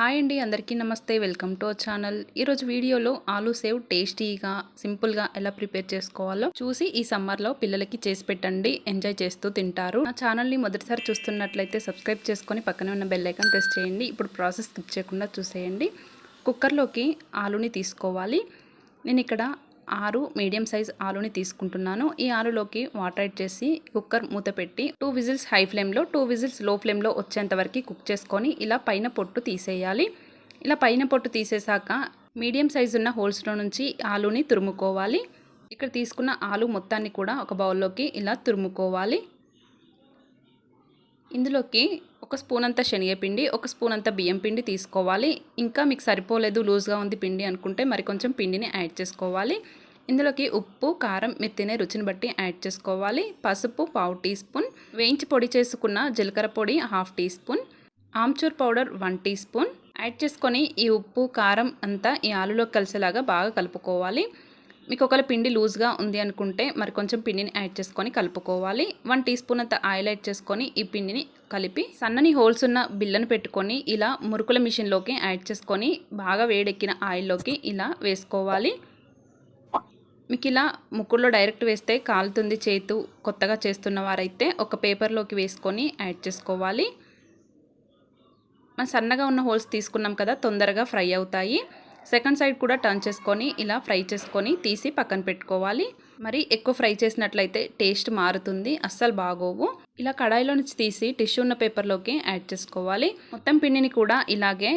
Hi అండి అందరికీ నమస్తే. Welcome to our channel. ఈరోజు వీడియోలో ఆలూ సేవ్ టేస్టీగా సింపుల్గా ఎలా ప్రిపేర్ చేసుకోవాలో చూసి ఈ సమ్మర్లో పిల్లలకి చేసి పెట్టండి ఎంజాయ్ చేస్తూ తింటారు. నా ఛానల్ని మొదటిసారి చూస్తున్నట్లయితే సబ్స్క్రైబ్ చేసుకొని పక్కనే ఉన్న బెల్ ఐకాన్ ప్రెస్ చేయండి. ఇప్పుడు ప్రాసెస్ స్కిప్ చేయకుండా చూసేయండి. కుక్కర్లోకి ఆలూని తీసుకోవాలి. నేను ఇక్కడ ఆరు మీడియం సైజ్ ఆలుని తీసుకుంటున్నాను. ఈ ఆలులోకి వాటర్ యాడ్ చేసి కుక్కర్ మూత పెట్టి టూ విజిల్స్ హై ఫ్లేమ్లో టూ విజిల్స్లో ఫ్లేమ్లో వచ్చేంత వరకు కుక్ చేసుకొని ఇలా పైన పొట్టు తీసేయాలి. ఇలా పైన పొట్టు తీసేసాక మీడియం సైజు ఉన్న హోల్స్లో నుంచి ఆలుని తురుముకోవాలి. ఇక్కడ తీసుకున్న ఆలు మొత్తాన్ని కూడా ఒక బౌల్లోకి ఇలా తురుముకోవాలి. ఇందులోకి ఒక స్పూన్ అంత శనగపిండి ఒక స్పూన్ అంత బియ్యం పిండి తీసుకోవాలి. ఇంకా మీకు సరిపోలేదు లూజ్గా ఉంది పిండి అనుకుంటే మరి కొంచెం పిండిని యాడ్ చేసుకోవాలి. ఇందులోకి ఉప్పు కారం మీరు తినే రుచిని బట్టి యాడ్ చేసుకోవాలి. పసుపు పావు టీ స్పూన్ వేయించి పొడి చేసుకున్న జీలకర్ర పొడి half teaspoon amchur powder one teaspoon. Add చేసుకొని ఈ ఉప్పు కారం అంతా ఈ ఆలులో కలిసేలాగా బాగా కలుపుకోవాలి. మీకు ఒకవేళ పిండి లూజ్గా ఉంది అనుకుంటే మరి కొంచెం పిండిని యాడ్ చేసుకొని కలుపుకోవాలి. వన్ టీ స్పూన్ అంత ఆయిల్ యాడ్ చేసుకొని ఈ పిండిని కలిపి సన్నని హోల్స్ ఉన్న బిల్లను పెట్టుకొని ఇలా మురుకుల మిషన్లోకి యాడ్ చేసుకొని బాగా వేడెక్కిన ఆయిల్లోకి ఇలా వేసుకోవాలి. మీకు ఇలా ముక్కుల్లో డైరెక్ట్ వేస్తే కాలుతుంది చేతు కొత్తగా చేస్తున్న వారైతే ఒక పేపర్లోకి వేసుకొని యాడ్ చేసుకోవాలి. మనం సన్నగా ఉన్న హోల్స్ తీసుకున్నాం కదా తొందరగా ఫ్రై అవుతాయి. సెకండ్ సైడ్ కూడా టర్న్ చేసుకొని ఇలా ఫ్రై చేసుకొని తీసి పక్కన పెట్టుకోవాలి. మరి ఎక్కువ ఫ్రై చేసినట్లయితే టేస్ట్ మారుతుంది అస్సలు బాగోవు. ఇలా కడాయిలో నుంచి తీసి టిష్యూ ఉన్న పేపర్లోకి యాడ్ చేసుకోవాలి. మొత్తం పిండిని కూడా ఇలాగే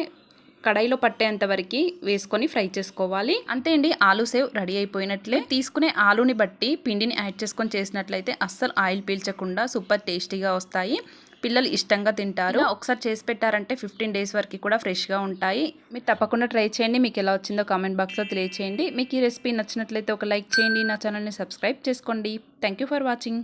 కడాయిలో పట్టేంత వరకు వేసుకొని ఫ్రై చేసుకోవాలి. అంతే అండి ఆలు సేవ్ రెడీ అయిపోయినట్లే. తీసుకునే ఆలుని బట్టి పిండిని యాడ్ చేసుకొని చేసినట్లయితే అస్సలు ఆయిల్ పీల్చకుండా సూపర్ టేస్టీగా వస్తాయి. పిల్లలు ఇష్టంగా తింటారు. ఒకసారి చేసి పెట్టారంటే ఫిఫ్టీన్ డేస్ వరకు కూడా ఫ్రెష్గా ఉంటాయి. మీరు తప్పకుండా ట్రై చేయండి. మీకు ఎలా వచ్చిందో కామెంట్ బాక్స్లో తెలియచేయండి. మీకు ఈ రెసిపీ నచ్చినట్లయితే ఒక లైక్ చేయండి. నా ఛానల్ని సబ్స్క్రైబ్ చేసుకోండి. Thank for watching.